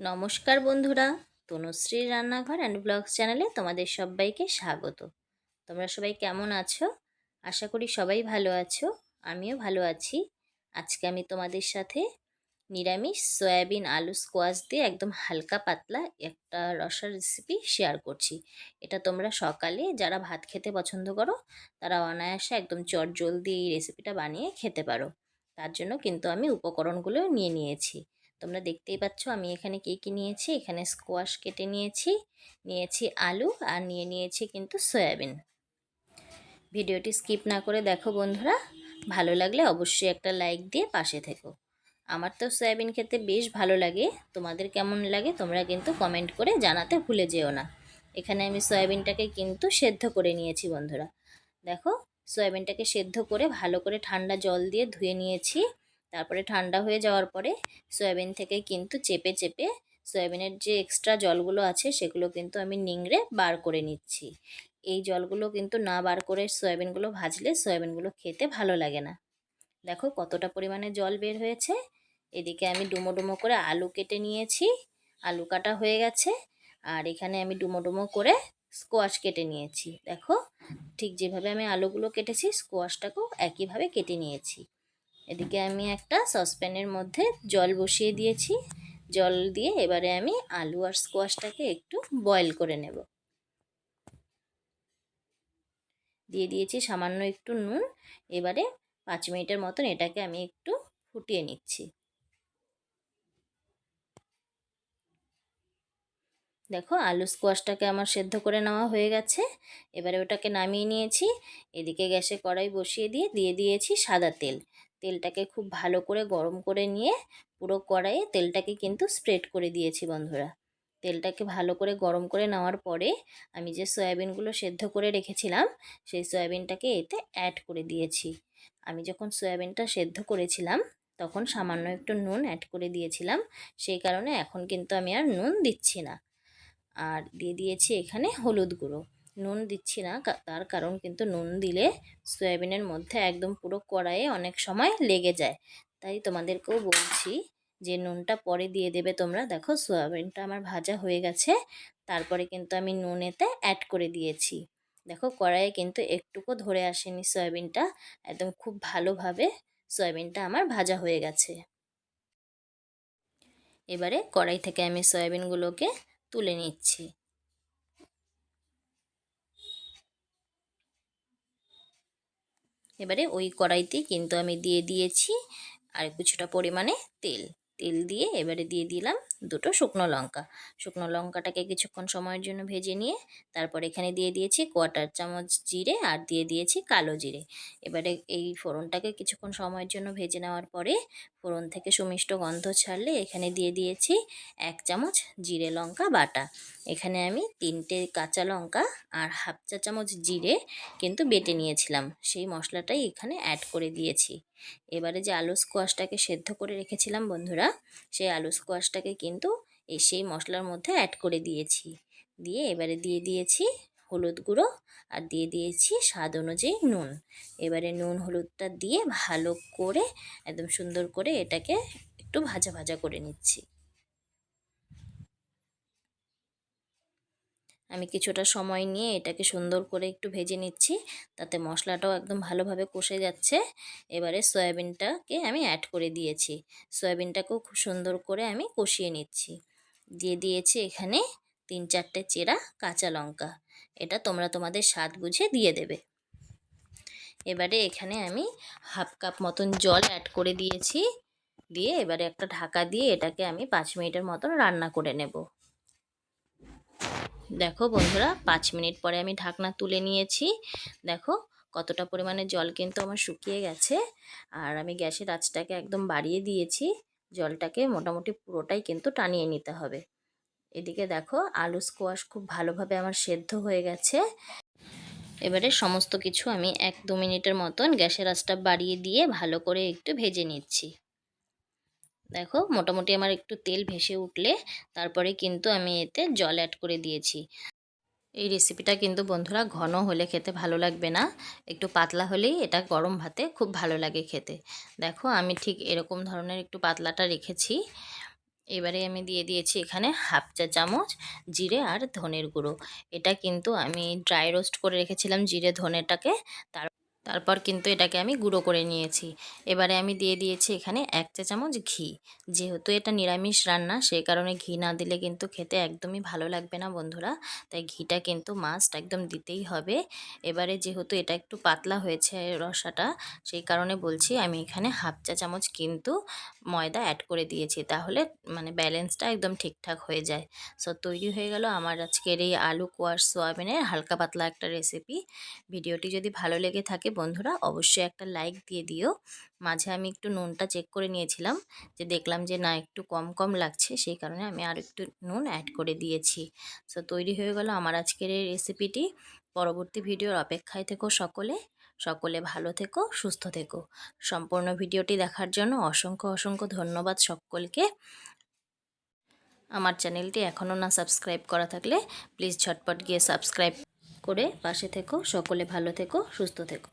নমস্কার বন্ধুরা, তনুশ্রীর রান্নাঘর অ্যান্ড ব্লগস চ্যানেলে তোমাদের সবাইকে স্বাগত। তোমরা সবাই কেমন আছো? আশা করি সবাই ভালো আছো, আমিও ভালো আছি। আজকে আমি তোমাদের সাথে নিরামিষ সয়াবিন আলু স্কোয়াশ দিয়ে একদম হালকা পাতলা একটা রসার রেসিপি শেয়ার করছি। এটা তোমরা সকালে যারা ভাত খেতে পছন্দ করো, তারা অনায়াসে একদম চট জলদি এই রেসিপিটা বানিয়ে খেতে পারো। তার জন্য কিন্তু আমি উপকরণগুলো নিয়ে নিয়েছি। তোমরা দেখতেই পাচ্ছ আমি এখানে কী কী নিয়েছি? এখানে স্কোয়াশ কেটে নিয়েছি নিয়েছি আলু আর নিয়ে নিয়েছি কিন্তু সয়াবিন। ভিডিওটি স্কিপ না করে দেখো বন্ধুরা, ভালো লাগলে অবশ্যই একটা লাইক দিয়ে পাশে থেকো। আমার তো সয়াবিন খেতে বেশ ভালো লাগে, তোমাদের কেমন লাগে তোমরা কিন্তু কমেন্ট করে জানাতে ভুলে যেও না। এখানে আমি সয়াবিনটাকে কিন্তু সেদ্ধ করে নিয়েছি বন্ধুরা। দেখো, সয়াবিনটাকে সেদ্ধ করে ভালো করে ঠান্ডা জল দিয়ে ধুয়ে নিয়েছি। তারপরে ঠান্ডা হয়ে যাওয়ার পরে সয়াবিন থেকে কিন্তু চেপে চেপে সয়াবিনের যে এক্সট্রা জলগুলো আছে সেগুলো কিন্তু আমি নিংড়ে বার করে নিচ্ছি। এই জলগুলো কিন্তু না বার করে সয়াবিনগুলো ভাজলে সয়াবিনগুলো খেতে ভালো লাগে না। দেখো কতটা পরিমাণে জল বের হয়েছে। এদিকে আমি ডুমো ডুমো করে আলু কেটে নিয়েছি। আলু কাটা হয়ে গেছে। আর এখানে আমি ডুমো ডুমো করে স্কোয়াশ কেটে নিয়েছি। দেখো ঠিক যেভাবে আমি আলুগুলো কেটেছি স্কোয়াশটাকেও একইভাবে কেটে নিয়েছি। এদিকে আমি একটা সসপ্যানের মধ্যে জল বসিয়ে দিয়েছি। জল দিয়ে এবারে আমি আলু আর স্কোয়াশটাকে একটু বয়েল করে নেব। দিয়ে দিয়েছি সামান্য একটু নুন। এবারে পাঁচ মিনিটের মতন এটাকে আমি একটু ফুটিয়ে নিচ্ছি। দেখো আলু স্কোয়াশটাকে আমার সেদ্ধ করে নেওয়া হয়ে গেছে। এবারে ওটাকে নামিয়ে নিয়েছি। এদিকে গ্যাসে কড়াই বসিয়ে দিয়ে দিয়ে দিয়েছি সাদা তেল। তেলটাকে খুব ভালো করে গরম করে নিয়ে পুরো কড়াইয়ে তেলটাকে কিন্তু স্প্রেড করে দিয়েছি বন্ধুরা। তেলটাকে ভালো করে গরম করে নেওয়ার পরে আমি যে সয়াবিনগুলো সেদ্ধ করে রেখেছিলাম, সেই সয়াবিনটাকে এতে অ্যাড করে দিয়েছি। আমি যখন সয়াবিনটা সেদ্ধ করেছিলাম, তখন সামান্য একটু নুন অ্যাড করে দিয়েছিলাম। সেই কারণে এখন কিন্তু আমি আর নুন দিচ্ছি না। আর দিয়ে দিয়েছি এখানে হলুদ গুঁড়ো। নুন দিচ্ছি না তার কারণ কিন্তু নুন দিলে সয়াবিনের মধ্যে একদম পুরো কড়াইয়ে অনেক সময় লেগে যায়। তাই তোমাদেরকেও বলছি যে নুনটা পরে দিয়ে দেবে তোমরা। দেখো সয়াবিনটা আমার ভাজা হয়ে গেছে, তারপরে কিন্তু আমি নুন এতে অ্যাড করে দিয়েছি। দেখো কড়াইয়ে কিন্তু একটুকু ধরে আসেনি সয়াবিনটা, একদম খুব ভালোভাবে সয়াবিনটা আমার ভাজা হয়ে গেছে। এবারে কড়াই থেকে আমি সয়াবিনগুলোকে তুলে নিচ্ছি। এবারে ওই কড়াইতে কিন্তু আমি দিয়ে দিয়েছি আর কিছুটা পরিমাণে তেল। তেল দিয়ে এবারে দিয়ে দিলাম দুটো শুকনো লঙ্কা। শুকনো লঙ্কাটাকে কিছুক্ষণ সময়ের জন্য ভেজে নিয়ে তারপর এখানে দিয়ে দিয়েছি কোয়াটার চামচ জিরে আর দিয়ে দিয়েছি কালো জিরে। এবারে এই ফোড়নটাকে কিছুক্ষণ সময়ের জন্য ভেজে নেওয়ার পরে ফোড়ন থেকে সুমিষ্ট গন্ধ ছাড়লে এখানে দিয়ে দিয়েছি এক চামচ জিরে লঙ্কা বাটা। এখানে আমি তিনটে কাঁচা লঙ্কা আর হাফ চা চামচ জিরে কিন্তু বেটে নিয়েছিলাম। সেই মশলাটাই এখানে অ্যাড করে দিয়েছি। এবারে যে আলু স্কোয়াশটাকে সেদ্ধ করে রেখেছিলাম বন্ধুরা, সেই আলু স্কোয়াশটাকে কিন্তু এই সেই মশলার মধ্যে অ্যাড করে দিয়েছি। দিয়ে এবারে দিয়ে দিয়েছি হলুদ গুঁড়ো আর দিয়ে দিয়েছি স্বাদ অনুযায়ী নুন। এবারে নুন হলুদটা দিয়ে ভালো করে, একদম সুন্দর করে এটাকে একটু ভাজা ভাজা করে নিচ্ছি। আমি কিছুটা সময় নিয়ে এটাকে সুন্দর করে একটু ভেজে নিচ্ছি। তাতে মশলাটাও একদম ভালোভাবে কষে যাচ্ছে। এবারে সয়াবিনটাকে আমি অ্যাড করে দিয়েছি। সয়াবিনটাকেও খুব সুন্দর করে আমি কষিয়ে নিচ্ছি। দিয়ে দিয়েছি এখানে তিন চারটে চেরা কাঁচা লঙ্কা। এটা তোমরা তোমাদের স্বাদ বুঝে দিয়ে দেবে। এবারে এখানে আমি হাফ কাপ মতন জল অ্যাড করে দিয়েছি। দিয়ে এবারে একটা ঢাকা দিয়ে এটাকে আমি পাঁচ মিনিটের মতন রান্না করে নেব। দেখো বন্ধুরা, পাঁচ মিনিট পরে আমি ঢাকনা তুলে নিয়েছি। দেখো কতটা পরিমাণে জল কিন্তু আমার শুকিয়ে গেছে। আর আমি গ্যাসের আঁচটাকে একদম বাড়িয়ে দিয়েছি। জলটাকে মোটামুটি পুরোটাই কিন্তু টানিয়ে নিতে হবে। এদিকে দেখো আলু স্কোয়াশ খুব ভালোভাবে আমার সেদ্ধ হয়ে গেছে। এবারে সমস্ত কিছু আমি এক দু মিনিটের মতন গ্যাসের আঁচটা বাড়িয়ে দিয়ে ভালো করে একটু ভেজে নিচ্ছি। দেখো মোটামুটি আমার একটু তেল ভেসে উঠলে তারপরে কিন্তু আমি এতে জল অ্যাড করে দিয়েছি। এই রেসিপিটা কিন্তু বন্ধুরা ঘন হলে খেতে ভালো লাগবে না। একটু পাতলা হলেই এটা গরম ভাতে খুব ভালো লাগে খেতে। দেখো আমি ঠিক এরকম ধরনের একটু পাতলাটা রেখেছি। এবারে আমি দিয়ে দিয়েছি এখানে হাফ চা চামচ জিরে আর ধনের গুঁড়ো। এটা কিন্তু আমি ড্রাই রোস্ট করে রেখেছিলাম জিরে ধনেটাকে। তার তারপর কিন্তু এটাকে আমি গুঁড়ো করে নিয়েছি। এবারে আমি দিয়ে দিয়েছি এখানে এক চা চামচ ঘি। যেহেতু এটা নিরামিষ রান্না সেই কারণে ঘি না দিলে কিন্তু খেতে একদমই ভালো লাগবে না বন্ধুরা। তাই ঘিটা কিন্তু মাস্ট একদম দিতেই হবে। এবারে যেহেতু এটা একটু পাতলা হয়েছে রসাটা, সেই কারণে বলছি আমি এখানে হাফ চা চামচ কিন্তু ময়দা অ্যাড করে দিয়েছি। তাহলে মানে ব্যালেন্সটা একদম ঠিকঠাক হয়ে যায়। সো তৈরি হয়ে গেল আমার আজকের এই আলু কোয়াশ সোয়াবিনের হালকা পাতলা একটা রেসিপি ভিডিওটি যদি ভালো লেগে থাকে বন্ধুরা, অবশ্যই একটা লাইক দিয়ে দিও। মাঝে আমি একটু নুনটা চেক করে নিয়েছিলাম, যে দেখলাম যে না, একটু কম কম লাগছে, সেই কারণে আমি আর একটু নুন অ্যাড করে দিয়েছি। সো তৈরি হয়ে গেল আমার আজকের এই রেসিপিটি পরবর্তী ভিডিওর অপেক্ষায় থেকো সকলে। সকলে ভালো থেকো, সুস্থ থেকো। সম্পূর্ণ ভিডিওটি দেখার জন্য অসংখ্য অসংখ্য ধন্যবাদ সকলকে। আমার চ্যানেলটি এখনও না সাবস্ক্রাইব করা থাকলে প্লিজ ঝটপট গিয়ে সাবস্ক্রাইব করে পাশে থেকো। সকলে ভালো থেকো, সুস্থ থেকো।